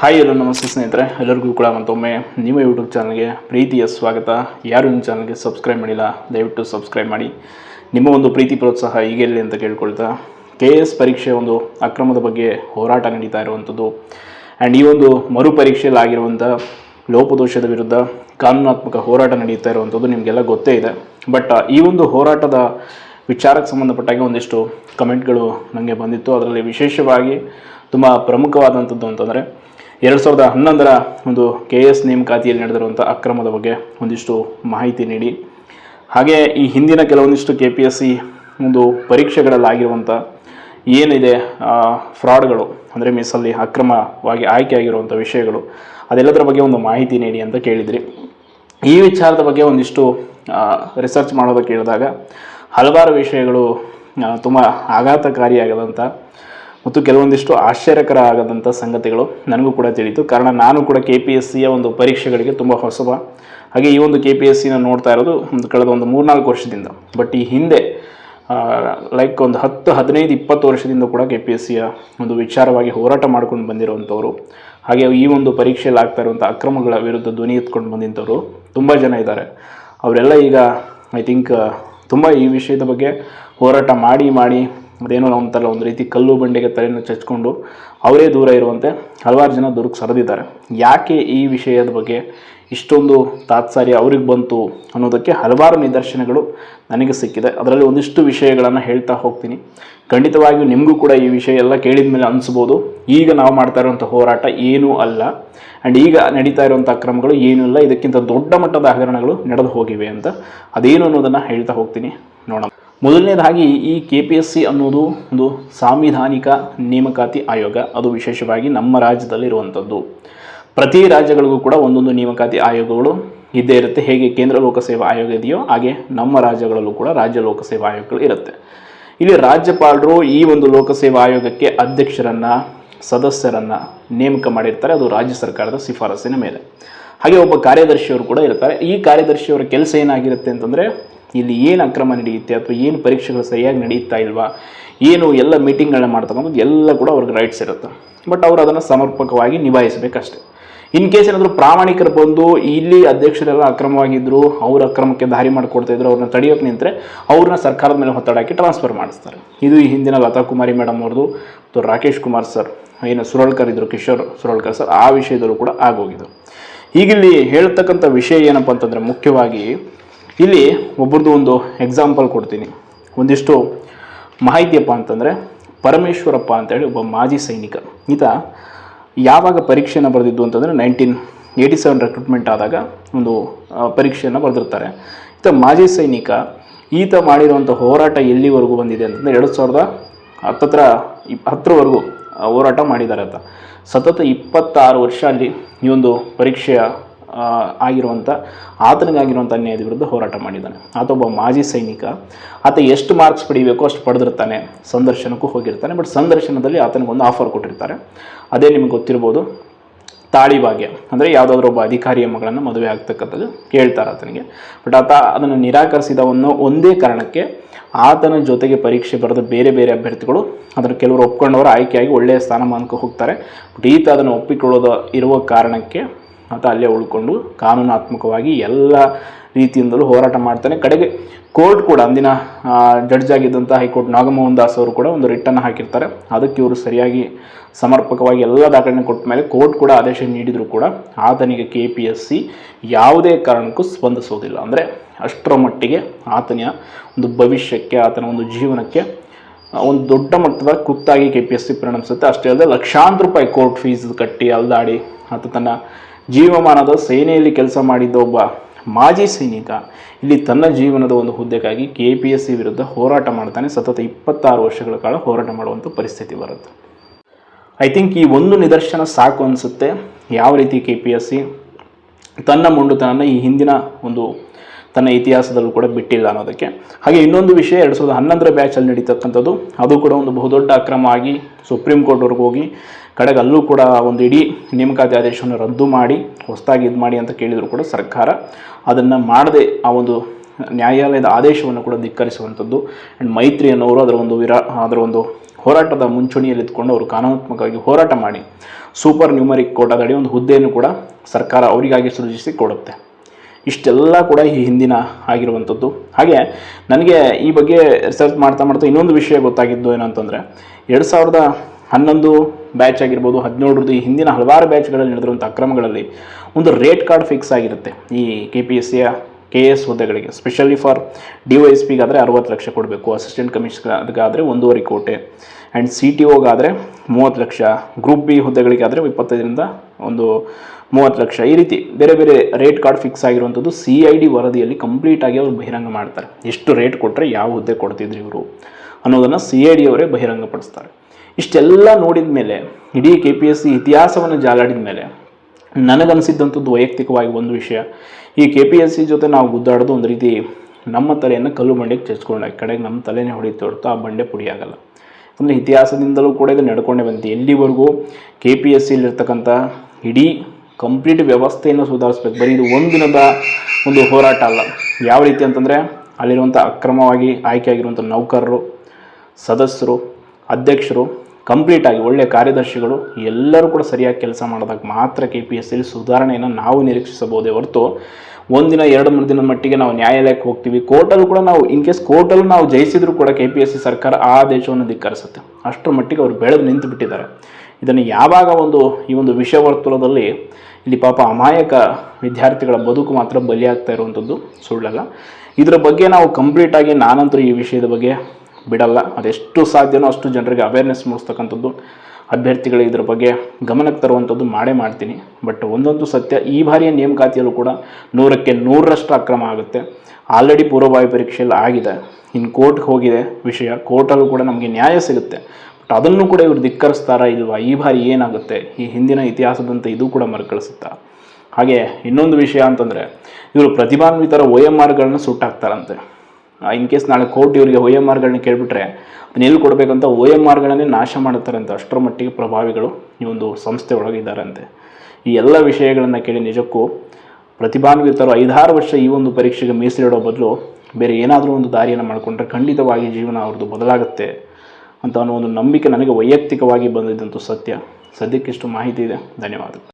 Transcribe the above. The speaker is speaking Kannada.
ಹಾಯ್ ಎಲ್ಲರೂ, ನಮಸ್ತೆ ಸ್ನೇಹಿತರೆ. ಎಲ್ಲರಿಗೂ ಕೂಡ ಮತ್ತೊಮ್ಮೆ ನಿಮ್ಮ ಯೂಟ್ಯೂಬ್ ಚಾನಲ್ಗೆ ಪ್ರೀತಿಯ ಸ್ವಾಗತ. ಯಾರು ನಿಮ್ಮ ಚಾನಲ್ಗೆ ಸಬ್ಸ್ಕ್ರೈಬ್ ಮಾಡಿಲ್ಲ, ದಯವಿಟ್ಟು ಸಬ್ಸ್ಕ್ರೈಬ್ ಮಾಡಿ. ನಿಮ್ಮ ಒಂದು ಪ್ರೀತಿ, ಪ್ರೋತ್ಸಾಹ ಇರಲಿ ಅಂತ ಕೇಳ್ಕೊಳ್ತಾ ಕೆ ಎಸ್ ಪರೀಕ್ಷೆ ಒಂದು ಅಕ್ರಮದ ಬಗ್ಗೆ ಹೋರಾಟ ನಡೀತಾ ಇರುವಂಥದ್ದು. ಆ್ಯಂಡ್ ಈ ಒಂದು ಮರು ಪರೀಕ್ಷೆಯಲ್ಲಿ ಆಗಿರುವಂಥ ಲೋಪದೋಷದ ವಿರುದ್ಧ ಕಾನೂನಾತ್ಮಕ ಹೋರಾಟ ನಡೀತಾ ಇರುವಂಥದ್ದು ನಿಮಗೆಲ್ಲ ಗೊತ್ತೇ ಇದೆ. ಬಟ್ ಈ ಒಂದು ಹೋರಾಟದ ವಿಚಾರಕ್ಕೆ ಸಂಬಂಧಪಟ್ಟಾಗೆ ಒಂದಿಷ್ಟು ಕಮೆಂಟ್ಗಳು ನನಗೆ ಬಂದಿತ್ತು. ಅದರಲ್ಲಿ ವಿಶೇಷವಾಗಿ ತುಂಬ ಪ್ರಮುಖವಾದಂಥದ್ದು ಅಂತಂದರೆ ಎರಡು ಸಾವಿರದ ಹನ್ನೊಂದರ ಒಂದು ಕೆ ಎಸ್ ನೇಮಕಾತಿಯಲ್ಲಿ ನಡೆದಿರುವಂಥ ಅಕ್ರಮದ ಬಗ್ಗೆ ಒಂದಿಷ್ಟು ಮಾಹಿತಿ ನೀಡಿ. ಹಾಗೆ ಈ ಹಿಂದಿನ ಕೆಲವೊಂದಿಷ್ಟು ಕೆ ಪಿ ಎಸ್ ಸಿ ಒಂದು ಪರೀಕ್ಷೆಗಳಲ್ಲಾಗಿರುವಂಥ ಏನಿದೆ ಫ್ರಾಡ್ಗಳು, ಅಂದರೆ ಮಿಸ್ಸಲ್ಲಿ ಅಕ್ರಮವಾಗಿ ಆಯ್ಕೆಯಾಗಿರುವಂಥ ವಿಷಯಗಳು, ಅದೆಲ್ಲದರ ಬಗ್ಗೆ ಒಂದು ಮಾಹಿತಿ ನೀಡಿ ಅಂತ ಕೇಳಿದ್ರಿ. ಈ ವಿಚಾರದ ಬಗ್ಗೆ ಒಂದಿಷ್ಟು ರಿಸರ್ಚ್ ಮಾಡೋದಕ್ಕೆ ಹೇಳಿದಾಗ ಹಲವಾರು ವಿಷಯಗಳು ತುಂಬ ಆಘಾತಕಾರಿಯಾಗದಂಥ ಮತ್ತು ಕೆಲವೊಂದಿಷ್ಟು ಆಶ್ಚರ್ಯಕರ ಆಗದಂಥ ಸಂಗತಿಗಳು ನನಗೂ ಕೂಡ ತಿಳಿಯಿತು. ಕಾರಣ ನಾನು ಕೂಡ ಕೆ ಪಿ ಎಸ್ ಸಿಯ ಒಂದು ಪರೀಕ್ಷೆಗಳಿಗೆ ತುಂಬ ಹೊಸಬ. ಹಾಗೆ ಈ ಒಂದು ಕೆ ಪಿ ಎಸ್ ಸಿನ ನೋಡ್ತಾ ಇರೋದು ಒಂದು ಕಳೆದ ಒಂದು ಮೂರ್ನಾಲ್ಕು ವರ್ಷದಿಂದ. ಬಟ್ ಈ ಹಿಂದೆ ಲೈಕ್ ಒಂದು ಹತ್ತು, ಹದಿನೈದು, ಇಪ್ಪತ್ತು ವರ್ಷದಿಂದ ಕೂಡ ಕೆ ಪಿ ಎಸ್ ಸಿಯ ಒಂದು ವಿಚಾರವಾಗಿ ಹೋರಾಟ ಮಾಡ್ಕೊಂಡು ಬಂದಿರುವಂಥವ್ರು, ಹಾಗೆ ಈ ಒಂದು ಪರೀಕ್ಷೆಯಲ್ಲಿ ಆಗ್ತಾ ಇರುವಂಥ ಅಕ್ರಮಗಳ ವಿರುದ್ಧ ಧ್ವನಿ ಎತ್ಕೊಂಡು ಬಂದಿಂಥವ್ರು ತುಂಬ ಜನ ಇದ್ದಾರೆ. ಅವರೆಲ್ಲ ಈಗ ಐ ಥಿಂಕ್ ತುಂಬ ಈ ವಿಷಯದ ಬಗ್ಗೆ ಹೋರಾಟ ಮಾಡಿ ಮಾಡಿ ಅದೇನೋ ಒಂಥರ ಒಂದು ರೀತಿ ಕಲ್ಲು ಬಂಡೆಗೆ ತಲೆಯನ್ನು ಚಚ್ಕೊಂಡು ಅವರೇ ದೂರ ಇರುವಂತೆ ಹಲವಾರು ಜನ ದೂರಕ್ಕೆ ಸರಿದಿದ್ದಾರೆ. ಯಾಕೆ ಈ ವಿಷಯದ ಬಗ್ಗೆ ಇಷ್ಟೊಂದು ತಾತ್ಸಾರ್ಯ ಅವ್ರಿಗೆ ಬಂತು ಅನ್ನೋದಕ್ಕೆ ಹಲವಾರು ನಿದರ್ಶನಗಳು ನನಗೆ ಸಿಕ್ಕಿದೆ. ಅದರಲ್ಲಿ ಒಂದಿಷ್ಟು ವಿಷಯಗಳನ್ನು ಹೇಳ್ತಾ ಹೋಗ್ತೀನಿ. ಖಂಡಿತವಾಗಿಯೂ ನಿಮಗೂ ಕೂಡ ಈ ವಿಷಯ ಎಲ್ಲ ಕೇಳಿದ ಮೇಲೆ ಅನಿಸ್ಬೋದು. ಈಗ ನಾವು ಮಾಡ್ತಾ ಇರುವಂಥ ಹೋರಾಟ ಏನೂ ಅಲ್ಲ. ಆ್ಯಂಡ್ ಈಗ ನಡೀತಾ ಇರುವಂಥ ಅಕ್ರಮಗಳು ಏನೂ ಇಲ್ಲ ಇದಕ್ಕಿಂತ ದೊಡ್ಡ ಮಟ್ಟದ ಹಗರಣಗಳು ನಡೆದು ಹೋಗಿವೆ ಅಂತ ಅದೇನು ಅನ್ನೋದನ್ನು ಹೇಳ್ತಾ ಹೋಗ್ತೀನಿ. ನೋಡೋಣ. ಮೊದಲನೇದಾಗಿ ಈ ಕೆ ಪಿ ಎಸ್ ಸಿ ಅನ್ನೋದು ಒಂದು ಸಾಂವಿಧಾನಿಕ ನೇಮಕಾತಿ ಆಯೋಗ. ಅದು ವಿಶೇಷವಾಗಿ ನಮ್ಮ ರಾಜ್ಯದಲ್ಲಿ ಇರುವಂಥದ್ದು ಪ್ರತಿ ರಾಜ್ಯಗಳಿಗೂ ಕೂಡ ಒಂದೊಂದು ನೇಮಕಾತಿ ಆಯೋಗಗಳು ಇದ್ದೇ ಇರುತ್ತೆ. ಹೇಗೆ ಕೇಂದ್ರ ಲೋಕಸೇವಾ ಆಯೋಗ ಇದೆಯೋ ಹಾಗೆ ನಮ್ಮ ರಾಜ್ಯಗಳಲ್ಲೂ ಕೂಡ ರಾಜ್ಯ ಲೋಕಸೇವಾ ಆಯೋಗಗಳು ಇರುತ್ತೆ. ಇಲ್ಲಿ ರಾಜ್ಯಪಾಲರು ಈ ಒಂದು ಲೋಕಸೇವಾ ಆಯೋಗಕ್ಕೆ ಅಧ್ಯಕ್ಷರನ್ನು, ಸದಸ್ಯರನ್ನು ನೇಮಕ ಮಾಡಿರ್ತಾರೆ. ಅದು ರಾಜ್ಯ ಸರ್ಕಾರದ ಶಿಫಾರಸಿನ ಮೇಲೆ. ಹಾಗೆ ಒಬ್ಬ ಕಾರ್ಯದರ್ಶಿಯವರು ಕೂಡ ಇರ್ತಾರೆ. ಈ ಕಾರ್ಯದರ್ಶಿಯವರ ಕೆಲಸ ಏನಾಗಿರುತ್ತೆ ಅಂತಂದರೆ ಇಲ್ಲಿ ಏನು ಅಕ್ರಮ ನಡೆಯುತ್ತೆ ಅಥವಾ ಏನು ಪರೀಕ್ಷೆಗಳು ಸರಿಯಾಗಿ ನಡೆಯುತ್ತಾ ಇಲ್ವಾ, ಏನು ಎಲ್ಲ ಮೀಟಿಂಗ್ಗಳನ್ನ ಮಾಡ್ತಕ್ಕಂಥದ್ದು ಎಲ್ಲ ಕೂಡ ಅವ್ರಿಗೆ ರೈಟ್ಸ್ ಇರುತ್ತೆ. ಬಟ್ ಅವರು ಅದನ್ನು ಸಮರ್ಪಕವಾಗಿ ನಿಭಾಯಿಸಬೇಕಷ್ಟೆ. ಇನ್ ಕೇಸ್ ಏನಾದರೂ ಪ್ರಾಮಾಣಿಕರು ಬಂದು ಇಲ್ಲಿ ಅಧ್ಯಕ್ಷರೆಲ್ಲ ಅಕ್ರಮವಾಗಿದ್ದರು ಅವ್ರ ಅಕ್ರಮಕ್ಕೆ ದಾರಿ ಮಾಡಿಕೊಡ್ತಾ ಇದ್ರು, ಅವ್ರನ್ನ ತಡೆಯೋಕೆ ನಿಂತರೆ ಅವ್ರನ್ನ ಸರ್ಕಾರದ ಮೇಲೆ ಒತ್ತಡ ಹಾಕಿ ಟ್ರಾನ್ಸ್ಫರ್ ಮಾಡಿಸ್ತಾರೆ. ಇದು ಈ ಹಿಂದಿನ ಲತಾ ಕುಮಾರಿ ಮೇಡಮ್ ಅವ್ರದ್ದು ಮತ್ತು ರಾಕೇಶ್ ಕುಮಾರ್ ಸರ್ ಏನು ಸುರಳ್ಕರ್ ಇದ್ದರು ಕಿಶೋರ್ ಸುರಳ್ಕರ್ ಸರ್ ಆ ವಿಷಯದಲ್ಲೂ ಕೂಡ ಆಗೋಗಿದ್ದು ಈಗಿಲ್ಲಿ ಹೇಳ್ತಕ್ಕಂಥ ವಿಷಯ ಏನಪ್ಪ ಅಂತಂದರೆ ಮುಖ್ಯವಾಗಿ ಇಲ್ಲಿ ಒಬ್ಬರದ್ದು ಒಂದು ಎಕ್ಸಾಂಪಲ್ ಕೊಡ್ತೀನಿ. ಒಂದಿಷ್ಟು ಮಾಹಿತಿಯಪ್ಪ ಅಂತಂದರೆ ಪರಮೇಶ್ವರಪ್ಪ ಅಂತೇಳಿ ಒಬ್ಬ ಮಾಜಿ ಸೈನಿಕ. ಈತ ಯಾವಾಗ ಪರೀಕ್ಷೆಯನ್ನು ಬರೆದಿದ್ದು ಅಂತಂದರೆ ನೈನ್ಟೀನ್ ಏಯ್ಟಿ ಸೆವೆನ್ ರೆಕ್ರೂಟ್ಮೆಂಟ್ ಆದಾಗ ಒಂದು ಪರೀಕ್ಷೆಯನ್ನು ಬರೆದಿರ್ತಾರೆ. ಈತ ಮಾಜಿ ಸೈನಿಕ, ಈತ ಮಾಡಿರುವಂಥ ಹೋರಾಟ ಎಲ್ಲಿವರೆಗೂ ಬಂದಿದೆ ಅಂತಂದರೆ ಎರಡು ಸಾವಿರದ ಹತ್ತತ್ರ, ಇಪ್, ಹತ್ತರವರೆಗೂ ಹೋರಾಟ ಮಾಡಿದ್ದಾರೆ ಅಂತ. ಸತತ ಇಪ್ಪತ್ತಾರು ವರ್ಷ ಅಲ್ಲಿ ಈ ಒಂದು ಪರೀಕ್ಷೆಯ ಆಗಿರುವಂಥ ಆತನಿಗಾಗಿರುವಂಥ ಅನ್ಯಾಯದ ವಿರುದ್ಧ ಹೋರಾಟ ಮಾಡಿದ್ದಾನೆ. ಆತ ಒಬ್ಬ ಮಾಜಿ ಸೈನಿಕ. ಆತ ಎಷ್ಟು ಮಾರ್ಕ್ಸ್ ಪಡಿಬೇಕು ಅಷ್ಟು ಪಡೆದಿರ್ತಾನೆ. ಸಂದರ್ಶನಕ್ಕೂ ಹೋಗಿರ್ತಾನೆ ಬಟ್ ಸಂದರ್ಶನದಲ್ಲಿ ಆತನಿಗೊಂದು ಆಫರ್ ಕೊಟ್ಟಿರ್ತಾರೆ. ಅದೇ ನಿಮಗೆ ಗೊತ್ತಿರ್ಬೋದು ತಾಳಿ ಭಾಗ್ಯ ಅಂದರೆ ಯಾವುದಾದ್ರೂ ಒಬ್ಬ ಅಧಿಕಾರಿಯ ಮಗಳನ್ನು ಮದುವೆ ಆಗ್ತಕ್ಕಂಥದ್ದು ಕೇಳ್ತಾರೆ ಆತನಿಗೆ. ಬಟ್ ಆತ ಅದನ್ನು ನಿರಾಕರಿಸಿದ ಒಂದು ಒಂದೇ ಕಾರಣಕ್ಕೆ ಆತನ ಜೊತೆಗೆ ಪರೀಕ್ಷೆ ಬರೆದ ಬೇರೆ ಬೇರೆ ಅಭ್ಯರ್ಥಿಗಳು ಅದನ್ನು ಕೆಲವರು ಒಪ್ಕೊಂಡವರು ಆಯ್ಕೆಯಾಗಿ ಒಳ್ಳೆಯ ಸ್ಥಾನಮಾನಕ್ಕೆ ಹೋಗ್ತಾರೆ. ಬಟ್ ಈತ ಅದನ್ನು ಒಪ್ಪಿಕೊಳ್ಳೋದು ಇರುವ ಕಾರಣಕ್ಕೆ ಆತ ಅಲ್ಲೇ ಉಳ್ಕೊಂಡು ಕಾನೂನಾತ್ಮಕವಾಗಿ ಎಲ್ಲ ರೀತಿಯಿಂದಲೂ ಹೋರಾಟ ಮಾಡ್ತಾನೆ. ಕಡೆಗೆ ಕೋರ್ಟ್ ಕೂಡ ಅಂದಿನ ಜಡ್ಜ್ ಆಗಿದ್ದಂಥ ಹೈಕೋರ್ಟ್ ನಾಗಮೋಹನ್ ದಾಸ್ ಅವರು ಕೂಡ ಒಂದು ರಿಟ್ಟನ್ನು ಹಾಕಿರ್ತಾರೆ. ಅದಕ್ಕೆ ಇವರು ಸರಿಯಾಗಿ ಸಮರ್ಪಕವಾಗಿ ಎಲ್ಲ ದಾಖಲೆ ಕೊಟ್ಟ ಮೇಲೆ ಕೋರ್ಟ್ ಕೂಡ ಆದೇಶ ನೀಡಿದರೂ ಕೂಡ ಆತನಿಗೆ ಕೆ ಪಿ ಎಸ್ ಸಿ ಯಾವುದೇ ಕಾರಣಕ್ಕೂ ಸ್ಪಂದಿಸೋದಿಲ್ಲ. ಅಂದರೆ ಅಷ್ಟರ ಮಟ್ಟಿಗೆ ಆತನ ಒಂದು ಭವಿಷ್ಯಕ್ಕೆ, ಆತನ ಒಂದು ಜೀವನಕ್ಕೆ ಒಂದು ದೊಡ್ಡ ಮಟ್ಟದ ಕುತ್ತಾಗಿ ಕೆ ಪಿ ಎಸ್ ಸಿ ಪರಿಣಮಿಸುತ್ತೆ. ಅಷ್ಟೇ ಅಲ್ಲದೆ ಲಕ್ಷಾಂತರ ರೂಪಾಯಿ ಕೋರ್ಟ್ ಫೀಸ್ ಕಟ್ಟಿ ಅಲ್ದಾಡಿ ಆತ ತನ್ನ ಜೀವಮಾನದ ಸೇನೆಯಲ್ಲಿ ಕೆಲಸ ಮಾಡಿದ್ದ ಒಬ್ಬ ಮಾಜಿ ಸೈನಿಕ ಇಲ್ಲಿ ತನ್ನ ಜೀವನದ ಒಂದು ಹುದ್ದೆಗಾಗಿ ಕೆ ಪಿ ಎಸ್ ಸಿ ವಿರುದ್ಧ ಹೋರಾಟ ಮಾಡ್ತಾನೆ. ಸತತ ಇಪ್ಪತ್ತಾರು ವರ್ಷಗಳ ಕಾಲ ಹೋರಾಟ ಮಾಡುವಂಥ ಪರಿಸ್ಥಿತಿ ಬರುತ್ತೆ. ಐ ಥಿಂಕ್ ಈ ಒಂದು ನಿದರ್ಶನ ಸಾಕು ಅನಿಸುತ್ತೆ. ಯಾವ ರೀತಿ ಕೆ ಪಿ ಎಸ್ ಸಿ ತನ್ನ ಮೊಂಡುತನನ ಈ ಹಿಂದಿನ ಒಂದು ತನ್ನ ಇತಿಹಾಸದಲ್ಲೂ ಕೂಡ ಬಿಟ್ಟಿಲ್ಲ ಅನ್ನೋದಕ್ಕೆ. ಹಾಗೆ ಇನ್ನೊಂದು ವಿಷಯ, ಎರಡು ಸಾವಿರದ ಹನ್ನೊಂದರ ಬ್ಯಾಚಲ್ಲಿ ನಡೀತಕ್ಕಂಥದ್ದು. ಅದು ಕೂಡ ಒಂದು ಬಹುದೊಡ್ಡ ಅಕ್ರಮ ಆಗಿ ಸುಪ್ರೀಂ ಕೋರ್ಟ್ವರೆಗೂ ಹೋಗಿ ಕಡೆಗೆ ಅಲ್ಲೂ ಕೂಡ ಒಂದು ಇಡೀ ನೇಮಕಾತಿ ಆದೇಶವನ್ನು ರದ್ದು ಮಾಡಿ, ಹೊಸದಾಗಿ ಇದು ಮಾಡಿ ಅಂತ ಕೇಳಿದರೂ ಕೂಡ ಸರ್ಕಾರ ಅದನ್ನು ಮಾಡದೆ ಆ ಒಂದು ನ್ಯಾಯಾಲಯದ ಆದೇಶವನ್ನು ಕೂಡ ಧಿಕ್ಕರಿಸುವಂಥದ್ದು. ಆ್ಯಂಡ್ ಮೈತ್ರಿ ಅನ್ನೋರು ಅದರ ಒಂದು ವಿರಾ, ಅದರ ಒಂದು ಹೋರಾಟದ ಮುಂಚೂಣಿಯಲ್ಲಿ ಇದ್ಕೊಂಡು ಅವರು ಕಾನೂನಾತ್ಮಕವಾಗಿ ಹೋರಾಟ ಮಾಡಿ. ಸೂಪರ್ ನ್ಯೂಮರಿಕ್ ಕೋಟಾದಡಿ ಒಂದು ಹುದ್ದೆಯನ್ನು ಕೂಡ ಸರ್ಕಾರ ಅವರಿಗಾಗಿ ಸೃಜಿಸಿ ಕೊಡುತ್ತೆ. ಇಷ್ಟೆಲ್ಲ ಕೂಡ ಈ ಹಿಂದಿನ ಆಗಿರುವಂಥದ್ದು. ಹಾಗೆ ನನಗೆ ಈ ಬಗ್ಗೆ ರಿಸರ್ಚ್ ಮಾಡ್ತಾ ಮಾಡ್ತಾ ಇನ್ನೊಂದು ವಿಷಯ ಗೊತ್ತಾಗಿದ್ದು ಏನಂತಂದರೆ, ಎರಡು ಸಾವಿರದ ಹನ್ನೊಂದು ಬ್ಯಾಚ್ ಆಗಿರ್ಬೋದು, ಹದಿನೇಳರದ್ದು ಈ ಹಿಂದಿನ ಹಲವಾರು ಬ್ಯಾಚ್ಗಳಲ್ಲಿ ನಡೆದಿರುವಂಥ ಅಕ್ರಮಗಳಲ್ಲಿ ಒಂದು ರೇಟ್ ಕಾರ್ಡ್ ಫಿಕ್ಸ್ ಆಗಿರುತ್ತೆ. ಈ ಕೆ ಪಿ ಎಸ್ ಸಿಯ ಕೆ ಎಸ್ ಹುದ್ದೆಗಳಿಗೆ specially for D Y S ಪಿಗಾದರೆ ಅರವತ್ತು ಲಕ್ಷ ಕೊಡಬೇಕು ಅಸಿಸ್ಟೆಂಟ್ ಕಮಿಷನರ್ಗಾದರೆ ಒಂದೂವರೆ ಕೋಟೆ. ಆ್ಯಂಡ್ ಸಿ ಟಿ ಒಗಾದರೆ ಮೂವತ್ತು ಲಕ್ಷ ಗ್ರೂಪ್ ಬಿ ಹುದ್ದೆಗಳಿಗಾದರೆ ಇಪ್ಪತ್ತೈದರಿಂದ ಒಂದು ಮೂವತ್ತು ಲಕ್ಷ. ಈ ರೀತಿ ಬೇರೆ ಬೇರೆ ರೇಟ್ ಕಾರ್ಡ್ ಫಿಕ್ಸ್ ಆಗಿರುವಂಥದ್ದು ಸಿ ಐ ಡಿ ವರದಿಯಲ್ಲಿ ಕಂಪ್ಲೀಟಾಗಿ ಅವರು ಬಹಿರಂಗ ಮಾಡ್ತಾರೆ. ಎಷ್ಟು ರೇಟ್ ಕೊಟ್ಟರೆ ಯಾವ ಹುದ್ದೆ ಕೊಡ್ತಿದ್ರು ಇವರು ಅನ್ನೋದನ್ನು ಸಿ ಐ ಡಿ ಅವರೇ ಬಹಿರಂಗಪಡಿಸ್ತಾರೆ. ಇಷ್ಟೆಲ್ಲ ನೋಡಿದ ಮೇಲೆ, ಇಡೀ ಕೆ ಪಿ ಎಸ್ ಸಿ ಇತಿಹಾಸವನ್ನು ಜಾಲಾಡಿದ ಮೇಲೆ ನನಗನ್ಸಿದ್ದಂಥದ್ದು ವೈಯಕ್ತಿಕವಾಗಿ ಒಂದು ವಿಷಯ. ಈ ಕೆ ಪಿ ಎಸ್ ಸಿ ಜೊತೆ ನಾವು ಗುದ್ದಾಡೋದು ಒಂದು ರೀತಿ ನಮ್ಮ ತಲೆಯನ್ನು ಕಲ್ಲು ಬಂಡೆಗೆ ಚಚ್ಕೊಂಡಾಗ ಕಡೆಗೆ ನಮ್ಮ ತಲೆನೇ ಹೊಡಿತು ಹೊರತು ಆ ಬಂಡೆ ಪುಡಿಯಾಗಲ್ಲ. ಅಂದರೆ ಇತಿಹಾಸದಿಂದಲೂ ಕೂಡ ಇದು ನಡ್ಕೊಂಡೇ ಬಂತು. ಎಲ್ಲಿವರೆಗೂ ಕೆ ಪಿ ಎಸ್ ಸಿಲಿರ್ತಕ್ಕಂಥ ಇಡೀ ಕಂಪ್ಲೀಟ್ ವ್ಯವಸ್ಥೆಯನ್ನು ಸುಧಾರಿಸ್ಬೇಕು. ಬರೀ ಇದು ಒಂದು ದಿನದ ಒಂದು ಹೋರಾಟ ಅಲ್ಲ. ಯಾವ ರೀತಿ ಅಂತಂದರೆ, ಅಲ್ಲಿರುವಂಥ ಅಕ್ರಮವಾಗಿ ಆಯ್ಕೆಯಾಗಿರುವಂಥ ನೌಕರರು, ಸದಸ್ಯರು, ಅಧ್ಯಕ್ಷರು ಕಂಪ್ಲೀಟಾಗಿ ಒಳ್ಳೆಯ ಕಾರ್ಯದರ್ಶಿಗಳು, ಎಲ್ಲರೂ ಕೂಡ ಸರಿಯಾಗಿ ಕೆಲಸ ಮಾಡಿದಾಗ ಮಾತ್ರ ಕೆ ಪಿ ಎಸ್ ಸಿಲಿ ಸುಧಾರಣೆಯನ್ನು ನಾವು ನಿರೀಕ್ಷಿಸಬಹುದೇ ಹೊರತು ಒಂದಿನ ಎರಡು ಮೂರು ದಿನದ ಮಟ್ಟಿಗೆ ನಾವು ನ್ಯಾಯಾಲಯಕ್ಕೆ ಹೋಗ್ತೀವಿ. ಕೋರ್ಟಲ್ಲೂ ಕೂಡ ನಾವು ಇನ್ ಕೇಸ್ ಕೋರ್ಟಲ್ಲೂ ನಾವು ಜಯಿಸಿದ್ರು ಕೂಡ ಕೆ ಪಿ ಎಸ್ ಸಿ ಸರ್ಕಾರ ಆ ದೇಶವನ್ನು ಧಿಕ್ಕರಿಸುತ್ತೆ. ಅಷ್ಟರ ಮಟ್ಟಿಗೆ ಅವರು ಬೆಳೆದು ನಿಂತು ಬಿಟ್ಟಿದ್ದಾರೆ. ಇದನ್ನು ಯಾವಾಗ ಒಂದು, ಈ ಒಂದು ವಿಷಯ ವರ್ತುಲದಲ್ಲಿ ಇಲ್ಲಿ ಪಾಪ ಅಮಾಯಕ ವಿದ್ಯಾರ್ಥಿಗಳ ಬದುಕು ಮಾತ್ರ ಬಲಿಯಾಗ್ತಾ ಇರುವಂಥದ್ದು ಸುಳ್ಳಲ್ಲ. ಇದರ ಬಗ್ಗೆ ನಾವು ಕಂಪ್ಲೀಟಾಗಿ ನಾನಂತರೂ ಈ ವಿಷಯದ ಬಗ್ಗೆ ಬಿಡಲ್ಲ. ಅದೆಷ್ಟು ಸಾಧ್ಯನೋ ಅಷ್ಟು ಜನರಿಗೆ ಅವೇರ್ನೆಸ್ ಮೂಡಿಸ್ತಕ್ಕಂಥದ್ದು ಅಭ್ಯರ್ಥಿಗಳಿಗೆ ಇದ್ರ ಬಗ್ಗೆ ಗಮನಕ್ಕೆ ತರುವಂಥದ್ದು ಮಾಡೇ ಮಾಡ್ತೀನಿ. ಬಟ್ ಒಂದೊಂದು ಸತ್ಯ, ಈ ಬಾರಿಯ ನೇಮಕಾತಿಯಲ್ಲೂ ಕೂಡ ನೂರಕ್ಕೆ ನೂರರಷ್ಟು ಅಕ್ರಮ ಆಗುತ್ತೆ. ಆಲ್ರೆಡಿ ಪೂರ್ವಭಾವಿ ಪರೀಕ್ಷೆಯಲ್ಲಿ ಆಗಿದೆ. ಇನ್ನು ಕೋರ್ಟ್ಗೆ ಹೋಗಿದೆ ವಿಷಯ ಕೋರ್ಟಲ್ಲೂ ಕೂಡ ನಮಗೆ ನ್ಯಾಯ ಸಿಗುತ್ತೆ. ಬಟ್ ಅದನ್ನು ಕೂಡ ಇವರು ಧಿಕ್ಕರಿಸ್ತಾರಾ ಇಲ್ವಾ? ಈ ಬಾರಿ ಏನಾಗುತ್ತೆ? ಈ ಹಿಂದಿನ ಇತಿಹಾಸದಂತೆ ಇದು ಕೂಡ ಮರುಕಳಿಸುತ್ತಾ? ಹಾಗೆ ಇನ್ನೊಂದು ವಿಷಯ ಅಂತಂದರೆ, ಇವರು ಪ್ರತಿಭಾನ್ವಿತರ ಒ ಎಂ ಆರ್ಗಳನ್ನ ಸುಟ್ಟಾಕ್ತಾರಂತೆ. ಇನ್ ಕೇಸ್ ನಾಳೆ ಕೋರ್ಟ್ ಇವರಿಗೆ ಒ ಎಂ ಆರ್ಗಳನ್ನ ಕೇಳಿಬಿಟ್ರೆ ಅದನ್ನ ಎಲ್ಲಿ ಕೊಡಬೇಕಂತ ಒ ಎಂ ಆರ್ಗಳನ್ನೇ ನಾಶ ಮಾಡುತ್ತಾರೆ ಅಂತ ಅಷ್ಟರ ಮಟ್ಟಿಗೆ ಪ್ರಭಾವಿಗಳು ಈ ಒಂದು ಸಂಸ್ಥೆ ಒಳಗಿದ್ದಾರಂತೆ. ಈ ಎಲ್ಲ ವಿಷಯಗಳನ್ನು ಕೇಳಿ ನಿಜಕ್ಕೂ ಪ್ರತಿಭಾನ್ವಿತರು ಐದಾರು ವರ್ಷ ಈ ಒಂದು ಪರೀಕ್ಷೆಗೆ ಮೀಸಲಿಡೋ ಬದಲು ಬೇರೆ ಏನಾದರೂ ಒಂದು ದಾರಿಯನ್ನು ಮಾಡಿಕೊಂಡ್ರೆ ಖಂಡಿತವಾಗಿ ಜೀವನ ಅವ್ರದ್ದು ಬದಲಾಗುತ್ತೆ ಅಂತ ಅನ್ನೋ ಒಂದು ನಂಬಿಕೆ ನನಗೆ ವೈಯಕ್ತಿಕವಾಗಿ ಬಂದಿದ್ದಂಥ ಸತ್ಯ. ಸದ್ಯಕ್ಕಿಷ್ಟು ಮಾಹಿತಿ ಇದೆ. ಧನ್ಯವಾದ